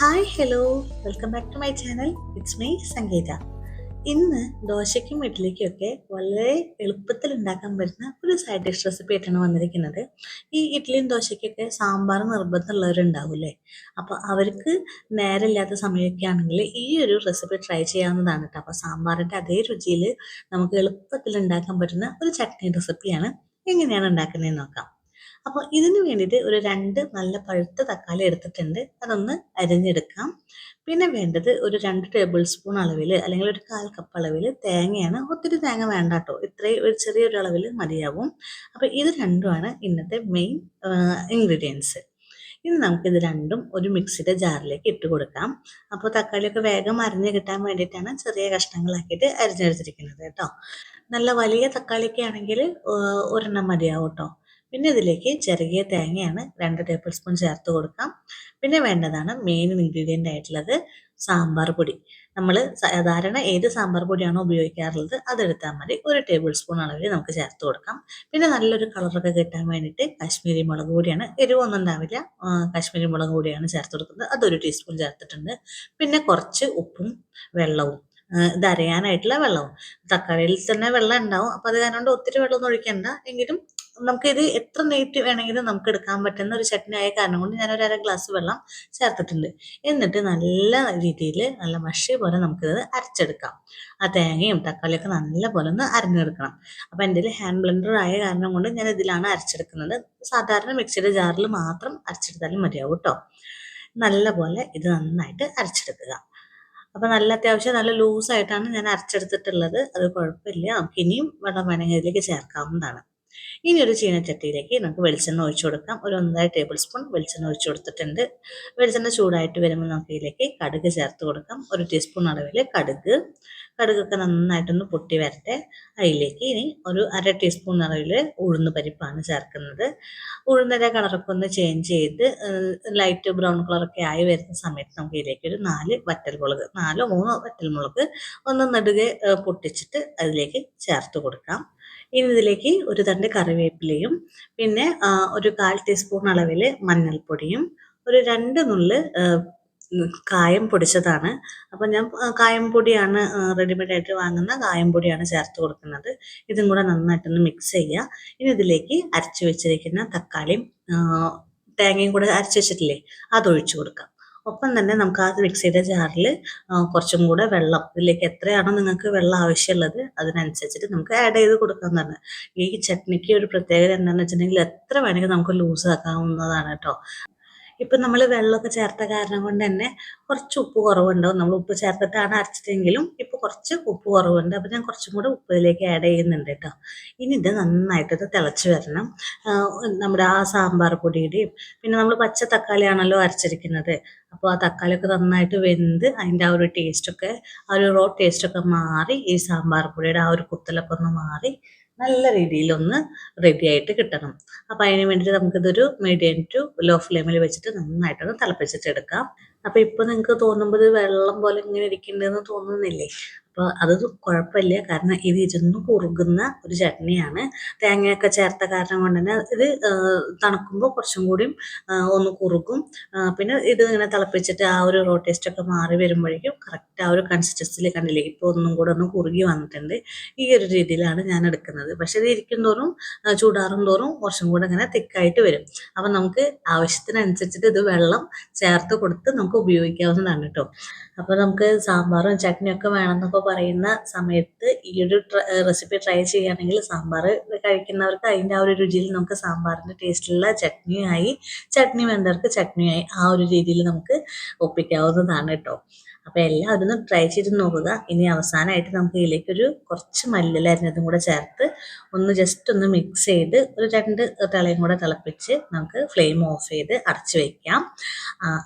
Hi hello welcome back to my channel it's me Sangeetha ഇന്ന് ദോശയ്ക്കും ഇഡ്ഡലിക്കും ഒക്കെ വളരെ എളുപ്പത്തിൽ ഉണ്ടാക്കാൻ പറ്റുന്ന ഒരു സൈഡ് ഡിഷ് റെസിപ്പി ആയിട്ടാണ് വന്നിരിക്കുന്നത്. ഈ ഇഡ്ഡലിയും ദോശയ്ക്കൊക്കെ സാമ്പാർ നിർബന്ധമുള്ളവരുണ്ടാവില്ലേ? അപ്പോൾ അവർക്ക് നേരമില്ലാത്ത സമയമൊക്കെ ആണെങ്കിൽ ഈ ഒരു റെസിപ്പി ട്രൈ ചെയ്യാവുന്നതാണ് കേട്ടോ. അപ്പോൾ സാമ്പാറിന്റെ അതേ രുചിയിൽ നമുക്ക് എളുപ്പത്തിൽ ഉണ്ടാക്കാൻ പറ്റുന്ന ഒരു ചട്നി റെസിപ്പിയാണ് എങ്ങനെയാണ് ഉണ്ടാക്കുന്നതെന്ന് നോക്കാം. അപ്പോൾ ഇതിന് വേണ്ടിയിട്ട് ഒരു രണ്ട് നല്ല പഴുത്ത തക്കാളി എടുത്തിട്ടുണ്ട്. അതൊന്ന് അരിഞ്ഞെടുക്കാം. പിന്നെ വേണ്ടത് ഒരു രണ്ട് ടേബിൾ സ്പൂൺ അളവിൽ അല്ലെങ്കിൽ ഒരു കാൽ കപ്പ് അളവിൽ തേങ്ങയാണ്. ഒത്തിരി തേങ്ങ വേണ്ട കേട്ടോ ഇത്രയും ഒരു ചെറിയൊരു അളവിൽ മതിയാവും. അപ്പോൾ ഇത് രണ്ടുമാണ് ഇന്നത്തെ മെയിൻ ഇൻഗ്രീഡിയൻസ് ഇനി നമുക്ക് നമുക്കിത് രണ്ടും ഒരു മിക്സിയുടെ ജാറിലേക്ക് ഇട്ട് കൊടുക്കാം. അപ്പോൾ തക്കാളിയൊക്കെ വേഗം അരിഞ്ഞ് കിട്ടാൻ വേണ്ടിയിട്ടാണ് ചെറിയ കഷ്ണങ്ങളാക്കിയിട്ട് അരിഞ്ഞെടുത്തിരിക്കുന്നത് കേട്ടോ. നല്ല വലിയ തക്കാളിയൊക്കെ ആണെങ്കിൽ ഒരെണ്ണം മതിയാവും കേട്ടോ. പിന്നെ ഇതിലേക്ക് ചെറിയ തേങ്ങയാണ് രണ്ട് ടേബിൾ സ്പൂൺ ചേർത്ത് കൊടുക്കാം. പിന്നെ വേണ്ടതാണ് മെയിൻ ഇൻഗ്രീഡിയന്റ് ആയിട്ടുള്ളത് സാമ്പാർ പൊടി. നമ്മൾ സാധാരണ ഏത് സാമ്പാർ പൊടിയാണോ ഉപയോഗിക്കാറുള്ളത് അതെടുത്താൽ മതി. ഒരു ടേബിൾ സ്പൂൺ അളവിൽ നമുക്ക് ചേർത്ത് കൊടുക്കാം. പിന്നെ നല്ലൊരു കളറൊക്കെ കിട്ടാൻ വേണ്ടിയിട്ട് കാശ്മീരി മുളക് പൊടിയാണ്. എരിവൊന്നും ഉണ്ടാവില്ല. കാശ്മീരി മുളക് പൊടിയാണ് ചേർത്ത് കൊടുക്കുന്നത്. അതൊരു ടീസ്പൂൺ ചേർത്തിട്ടുണ്ട്. പിന്നെ കുറച്ച് ഉപ്പും വെള്ളവും. ഇത് അരയാനായിട്ടുള്ള വെള്ളവും. തക്കാളിയിൽ തന്നെ വെള്ളം ഉണ്ടാവും. അപ്പോൾ അത് കാരണം ഒത്തിരി വെള്ളമൊന്നും ഒഴിക്കണ്ട. എങ്കിലും നമുക്കിത് എത്ര നെയ്റ്റ് വേണമെങ്കിലും നമുക്ക് എടുക്കാൻ പറ്റുന്ന ഒരു ചട്നി ആയ കാരണം കൊണ്ട് ഞാൻ ഒരു അര ഗ്ലാസ് വെള്ളം ചേർത്തിട്ടുണ്ട്. എന്നിട്ട് നല്ല രീതിയിൽ നല്ല മഷി പോലെ നമുക്കിത് അരച്ചെടുക്കാം. ആ തേങ്ങയും തക്കാളിയൊക്കെ നല്ല പോലെ ഒന്ന് അരഞ്ഞെടുക്കണം. അപ്പോൾ എന്റെ ഹാൻഡ് ബ്ലെൻഡർ ആയ കാരണം കൊണ്ട് ഞാൻ ഇതിലാണ് അരച്ചെടുക്കുന്നത്. സാധാരണ മിക്സിയുടെ ജാറിൽ മാത്രം അരച്ചെടുത്താലും മതിയാവും കേട്ടോ നല്ല പോലെ ഇത് നന്നായിട്ട് അരച്ചെടുക്കുക. അപ്പോൾ നല്ല അത്യാവശ്യം നല്ല ലൂസായിട്ടാണ് ഞാൻ അരച്ചെടുത്തിട്ടുള്ളത്. അത് കുഴപ്പമില്ല. നമുക്ക് ഇനിയും വെള്ളം വേണമെങ്കിൽ ഇതിലേക്ക് ചേർക്കാവുന്നതാണ്. ഇനി ഒരു ചീനച്ചട്ടിയിലേക്ക് നമുക്ക് വെളിച്ചെണ്ണ ഒഴിച്ചു കൊടുക്കാം. ഒരു ഒന്നര ടേബിൾ സ്പൂൺ വെളിച്ചെണ്ണ ഒഴിച്ചു കൊടുത്തിട്ടുണ്ട്. വെളിച്ചെണ്ണ ചൂടായിട്ട് വരുമ്പോൾ നമുക്ക് ഇതിലേക്ക് കടുക് ചേർത്ത് കൊടുക്കാം. ഒരു ടീസ്പൂൺ അളവിൽ കടുക്. കടുകൊക്കെ നന്നായിട്ടൊന്ന് പൊട്ടി വരട്ടെ. അതിലേക്ക് ഇനി ഒരു അര ടീസ്പൂൺ അളവിൽ ഉഴുന്ന് പരിപ്പാണ് ചേർക്കുന്നത്. ഉഴുന്നിന്റെ കളറൊക്കെ ഒന്ന് ചേഞ്ച് ചെയ്ത് ലൈറ്റ് ബ്രൗൺ കളറൊക്കെ ആയി വരുന്ന സമയത്ത് നമുക്ക് ഇതിലേക്ക് ഒരു നാല് വറ്റൽമുളക് നാലോ മൂന്നോ വറ്റൽമുളക് ഒന്ന് നെടുകെ പൊട്ടിച്ചിട്ട് അതിലേക്ക് ചേർത്ത് കൊടുക്കാം. ഇനി ഇതിലേക്ക് ഒരു തണ്ട് കറിവേപ്പിലയും പിന്നെ ഒരു കാൽ ടീസ്പൂൺ അളവിൽ മഞ്ഞൾപ്പൊടിയും ഒരു രണ്ട് നുള്ള് കായം പൊടിച്ചതാണ്. അപ്പം ഞാൻ കായം പൊടിയാണ് റെഡിമെയ്ഡ് ആയിട്ട് വാങ്ങുന്ന കായം പൊടിയാണ് ചേർത്ത് കൊടുക്കുന്നത്. ഇതും കൂടെ നന്നായിട്ടൊന്ന് മിക്സ് ചെയ്യുക ഇനി ഇതിലേക്ക് അരച്ചു വെച്ചിരിക്കുന്ന തക്കാളിയും തേങ്ങയും കൂടെ അരച്ച് വെച്ചിട്ടില്ലേ അതൊഴിച്ചു കൊടുക്കാം. ഒപ്പം തന്നെ നമുക്ക് ആ മിക്സിയുടെ ജാറിൽ കുറച്ചും കൂടെ വെള്ളം. ഇതിലേക്ക് എത്രയാണോ നിങ്ങൾക്ക് വെള്ളം ആവശ്യമുള്ളത് അതിനനുസരിച്ചിട്ട് നമുക്ക് ആഡ് ചെയ്ത് കൊടുക്കാവുന്നതാണ്. ഈ ചട്നിക്ക് ഒരു പ്രത്യേകത എന്താണെന്ന് വെച്ചിട്ടുണ്ടെങ്കിൽ എത്ര വേണമെങ്കിൽ നമുക്ക് ലൂസ് ആക്കാവുന്നതാണ് കേട്ടോ. ഇപ്പം നമ്മൾ വെള്ളമൊക്കെ ചേർത്ത കാരണം കൊണ്ട് തന്നെ കുറച്ച് ഉപ്പ് കുറവുണ്ടാവും. നമ്മൾ ഉപ്പ് ചേർത്തിട്ടാണ് അരച്ചിട്ടെങ്കിലും ഇപ്പോൾ കുറച്ച് ഉപ്പ് കുറവുണ്ട്. അപ്പോൾ ഞാൻ കുറച്ചും കൂടെ ഉപ്പിലേക്ക് ആഡ് ചെയ്യുന്നുണ്ട് കേട്ടോ ഇനി ഇത് നന്നായിട്ട് തിളച്ച് വരണം. നമ്മുടെ ആ സാമ്പാർ പൊടിയുടെയും പിന്നെ നമ്മൾ പച്ച തക്കാളിയാണല്ലോ അരച്ചിരിക്കുന്നത്. അപ്പോൾ ആ തക്കാളിയൊക്കെ നന്നായിട്ട് വെന്ത് അതിന്റെ ആ ഒരു ടേസ്റ്റ് ഒക്കെ ആ ഒരു റോ ടേസ്റ്റ് ഒക്കെ മാറി ഈ സാമ്പാർ പൊടിയുടെ ആ ഒരു കുത്തലൊക്കെ ഒന്ന് മാറി നല്ല രീതിയിലൊന്ന് റെഡി ആയിട്ട് കിട്ടണം. അപ്പം അതിന് വേണ്ടിയിട്ട് നമുക്കിതൊരു മീഡിയം ടു ലോ ഫ്ലെയിമിൽ വെച്ചിട്ട് നന്നായിട്ടൊന്ന് തിളപ്പിച്ചിട്ട് എടുക്കാം അപ്പം ഇപ്പോൾ നിങ്ങൾക്ക് തോന്നുമ്പോൾ വെള്ളം പോലെ ഇങ്ങനെ ഇരിക്കുന്നുണ്ടെന്ന് തോന്നുന്നില്ലേ? അപ്പോൾ അത് കുഴപ്പമില്ല. കാരണം ഇത് ഇരുന്ന് കുറുകുന്ന ഒരു ചട്നിയാണ്. തേങ്ങയൊക്കെ ചേർത്ത കാരണം കൊണ്ട് തന്നെ ഇത് തണുക്കുമ്പോൾ കുറച്ചും കൂടിയും ഒന്ന് കുറുകും. പിന്നെ ഇത് ഇങ്ങനെ തിളപ്പിച്ചിട്ട് ആ ഒരു റോ ടേസ്റ്റൊക്കെ മാറി വരുമ്പോഴേക്കും കറക്റ്റ് ആ ഒരു കൺസിസ്റ്റൻസിൽ കണ്ടില്ലേ? ഇപ്പോൾ ഒന്നും കൂടെ ഒന്ന് കുറുകി വന്നിട്ടുണ്ട്. ഈ ഒരു രീതിയിലാണ് ഞാൻ എടുക്കുന്നത്. പക്ഷേ ഇത് ഇരിക്കും തോറും ചൂടാറും തോറും കുറച്ചും കൂടെ ഇങ്ങനെ തിക്കായിട്ട് വരും. അപ്പം നമുക്ക് ആവശ്യത്തിനനുസരിച്ചിട്ട് ഇത് വെള്ളം ചേർത്ത് കൊടുത്ത് നമുക്ക് ഉപയോഗിക്കാവുന്നതാണ് കേട്ടോ അപ്പോൾ നമുക്ക് സാമ്പാറും ചട്നിയൊക്കെ വേണമെന്നൊക്കെ പറയുന്ന സമയത്ത് ഈ ഒരു റെസിപ്പി ട്രൈ ചെയ്യുകയാണെങ്കിൽ സാമ്പാർ കഴിക്കുന്നവർക്ക് അതിന്റെ ആ ഒരു രുചിയിൽ നമുക്ക് സാമ്പാറിന്റെ ടേസ്റ്റിലുള്ള ചട്നിയായി ചട്നി വേണ്ടവർക്ക് ചട്നിയായി ആ ഒരു രീതിയിൽ നമുക്ക് ഒപ്പിക്കാവുന്നതാണ് കേട്ടോ. അപ്പോൾ എല്ലാവരും ഒന്ന് ട്രൈ ചെയ്ത് നോക്കുക. ഇനി അവസാനമായിട്ട് നമുക്ക് ഇതിലേക്കൊരു കുറച്ച് മല്ലിലരിഞ്ഞതും കൂടെ ചേർത്ത് ഒന്ന് ജസ്റ്റ് ഒന്ന് മിക്സ് ചെയ്ത് ഒരു രണ്ട് തിളയും കൂടെ തിളപ്പിച്ച് നമുക്ക് ഫ്ലെയിം ഓഫ് ചെയ്ത് അടച്ചു വയ്ക്കാം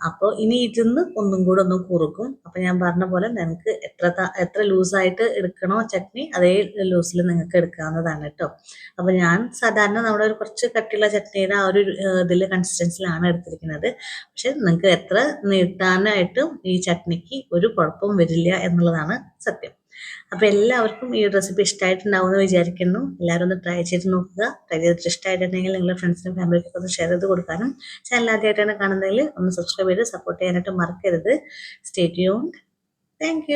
അപ്പോൾ ഇനി ഇതിന്ന് ഒന്നും കൂടെ ഒന്ന് കുറുക്കും. അപ്പോൾ ഞാൻ പറഞ്ഞ പോലെ നിങ്ങൾക്ക് എത്ര എത്ര ലൂസായിട്ട് എടുക്കണോ ചട്നി അതേ ലൂസിൽ നിങ്ങൾക്ക് എടുക്കാവുന്നതാണ് കേട്ടോ അപ്പോൾ ഞാൻ സാധാരണ നമ്മുടെ ഒരു കുറച്ച് കട്ടിയുള്ള ചട്നിയുടെ ആ ഒരു ഇതിൽ കൺസിസ്റ്റൻസിലാണ് എടുത്തിരിക്കുന്നത്. പക്ഷെ നിങ്ങൾക്ക് എത്ര നീട്ടാനായിട്ടും ഈ ചട്നിക്ക് ഒരു കുഴപ്പവും വരില്ല എന്നുള്ളതാണ് സത്യം. അപ്പോൾ എല്ലാവർക്കും ഈ റെസിപ്പി ഇഷ്ടമായിട്ടുണ്ടാവുമെന്ന് വിചാരിക്കുന്നു. എല്ലാവരും ഒന്ന് ട്രൈ ചെയ്ത് നോക്കുക. ട്രൈ ചെയ്തിട്ട് ഇഷ്ടമായിട്ടുണ്ടെങ്കിൽ നിങ്ങളുടെ ഫ്രണ്ട്സിനും ഫാമിലിക്കും ഒന്ന് ഷെയർ ചെയ്ത് കൊടുക്കാനും. ചാനൽ ആദ്യമായിട്ടാണ് കാണുന്നതെങ്കിൽ ഒന്ന് സബ്സ്ക്രൈബ് ചെയ്ത് സപ്പോർട്ട് ചെയ്യാനായിട്ട് മറക്കരുത്. Stay tune thank